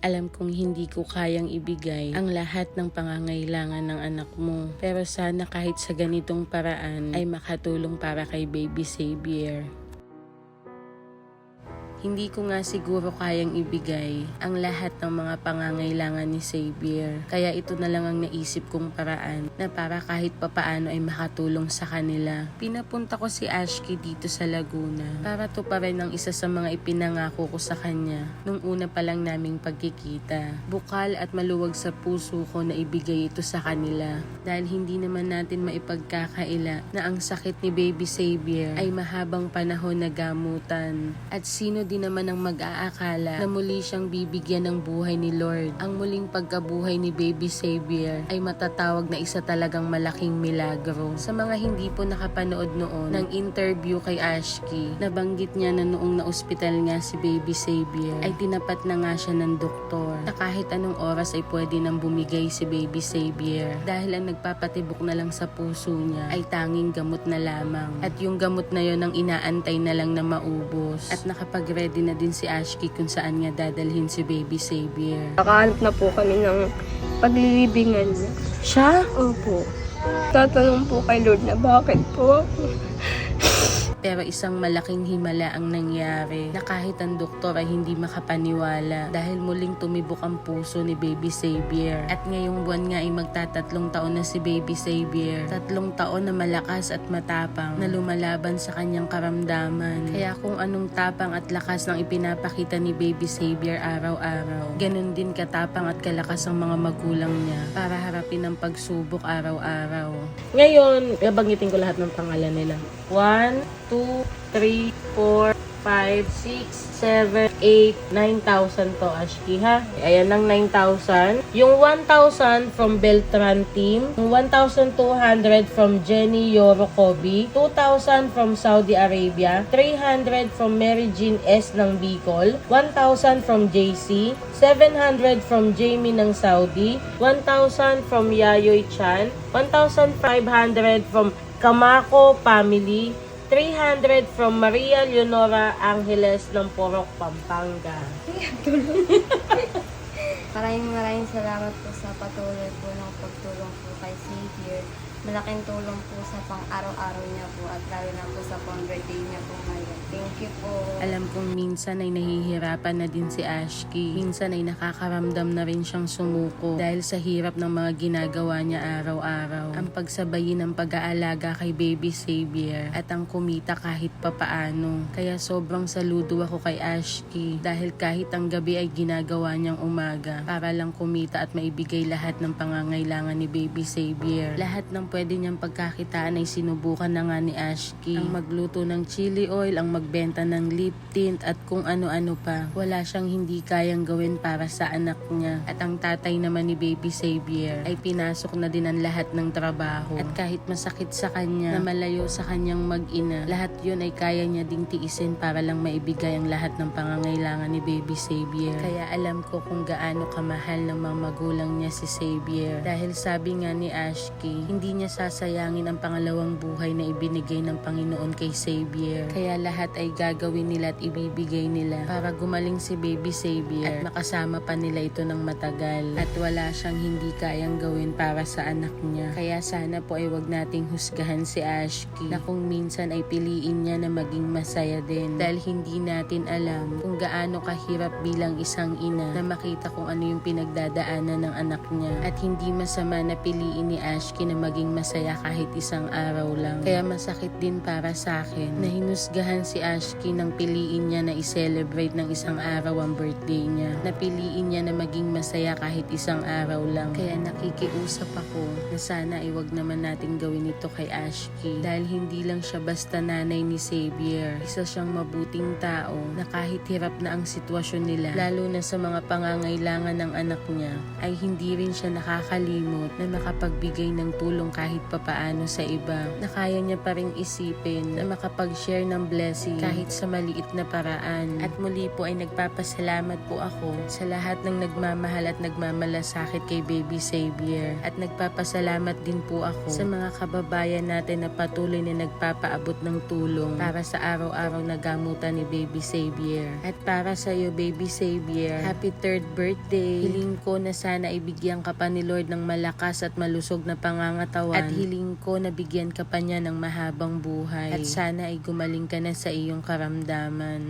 Alam kong hindi ko kayang ibigay ang lahat ng pangangailangan ng anak mo. Pero sana kahit sa ganitong paraan ay makatulong para kay Baby Xavier. Hindi ko nga siguro kayang ibigay ang lahat ng mga pangangailangan ni Xavier. Kaya ito na lang ang naisip kong paraan na para kahit papaano ay makatulong sa kanila. Pinapunta ko si Ashki dito sa Laguna para to pa rin ang isa sa mga ipinangako ko sa kanya nung una pa lang naming pagkikita. Bukal at maluwag sa puso ko na ibigay ito sa kanila dahil hindi naman natin maipagkakaila na ang sakit ni Baby Xavier ay mahabang panahon na gamutan. At sino din naman ang mag-aakala na muli siyang bibigyan ng buhay ni Lord. Ang muling pagkabuhay ni Baby Xavier ay matatawag na isa talagang malaking milagro. Sa mga hindi po nakapanood noon ng interview kay Ashki, nabanggit niya na noong na-ospital nga si Baby Xavier ay tinapat na nga siya ng doktor na kahit anong oras ay pwede nang bumigay si Baby Xavier dahil ang nagpapatibok na lang sa puso niya ay tanging gamot na lamang. At yung gamot na yon ang inaantay na lang na maubos. At nakapag-ready na din si Ashki kung saan nga dadalhin si Baby Xavier. Nakahanap na po kami ng paglilibingan niya. Siya? Opo. Tatanong po kay Lord na bakit po ako. Pero isang malaking himala ang nangyari na kahit ang doktor ay hindi makapaniwala dahil muling tumibok ang puso ni Baby Xavier. At ngayong buwan nga ay magtatatlong taon na si Baby Xavier. Tatlong taon na malakas at matapang na lumalaban sa kanyang karamdaman. Kaya kung anong tapang at lakas ng ipinapakita ni Baby Xavier araw-araw, ganun din katapang at kalakas ang mga magulang niya para harapin ang pagsubok araw-araw. Ngayon, babanggitin ko lahat ng pangalan nila. 1, 2, 3, 4, 5, 6, 7, 8, 9,000 to, Ashki, ha? Ayan ang 9,000. Yung 1,000 from Beltran team. Yung 1,200 from Jenny Yorokobi. 2,000 from Saudi Arabia. 300 from Mary Jean S. ng Bicol. 1,000 from JC. 700 from Jamie ng Saudi. 1,000 from Yayoy Chan. 1,500 from Kamako family. 300 from Maria Leonora Angeles ng Porok, Pampanga. Maraming maraming salamat po sa patuloy po ng pagtulong po kay Xavier. Malaking tulong po sa pang-araw-araw niya po at lalo na po sa birthday niya po ngayon. Thank you po. Alam kong minsan ay nahihirapan na din si Ashki. Minsan ay nakakaramdam na rin siyang sumuko dahil sa hirap ng mga ginagawa niya araw-araw. Ang pagsabayin ng pag-aalaga kay Baby Xavier at ang kumita kahit papaano. Kaya sobrang saludo ako kay Ashki dahil kahit ang gabi ay ginagawa niyang umaga para lang kumita at maibigay lahat ng pangangailangan ni Baby Xavier. Lahat ng pwede niyang pagkakitaan ay sinubukan na nga ni Ashki. Ang magluto ng chili oil, ang magbenta ng lip tint at kung ano-ano pa. Wala siyang hindi kayang gawin para sa anak niya. At ang tatay naman ni Baby Xavier ay pinasok na din ang lahat ng trabaho. At kahit masakit sa kanya na malayo sa kanyang mag-ina, lahat yun ay kaya niya ding tiisin para lang maibigay ang lahat ng pangangailangan ni Baby Xavier. Kaya alam ko kung gaano kamahal ng mga magulang niya si Xavier. Dahil sabi nga ni Ashki, hindi niya sasayangin ang pangalawang buhay na ibinigay ng Panginoon kay Xavier. Kaya lahat ay gagawin nila at ibibigay nila para gumaling si Baby Xavier at makasama pa nila ito ng matagal. At wala siyang hindi kayang gawin para sa anak niya. Kaya sana po ay wag nating husgahan si Ashki na kung minsan ay piliin niya na maging masaya din. Dahil hindi natin alam kung gaano kahirap bilang isang ina na makita kung ano yung pinagdadaanan ng anak niya. At hindi masama na piliin ni Ashki na maging masaya kahit isang araw lang. Kaya masakit din para sa akin na hinusgahan si Ashki nang piliin niya na i-celebrate ng isang araw ang birthday niya. Napiliin niya na maging masaya kahit isang araw lang. Kaya nakikiusap ako na sana ay wag naman natin gawin ito kay Ashki dahil hindi lang siya basta nanay ni Xavier. Isa siyang mabuting tao na kahit hirap na ang sitwasyon nila, lalo na sa mga pangangailangan ng anak niya, ay hindi rin siya nakakalimot na makapagbigay ng tulong kahit papaano sa iba. Na kaya niya pa rin isipin na makapag-share ng blessing kahit sa maliit na paraan. At muli po ay nagpapasalamat po ako sa lahat ng nagmamahal at nagmamalasakit kay Baby Savior. At nagpapasalamat din po ako sa mga kababayan natin na patuloy na nagpapaabot ng tulong para sa araw-araw na gamutan ni Baby Savior. At para sa iyo, Baby Savior, happy third birthday. Hiling ko na sana ibigyan ka pa ni Lord ng malakas at malusog na pangangatawan. At hiling ko na bigyan ka pa niya ng mahabang buhay. At sana ay gumaling ka na sa iyong karamdaman.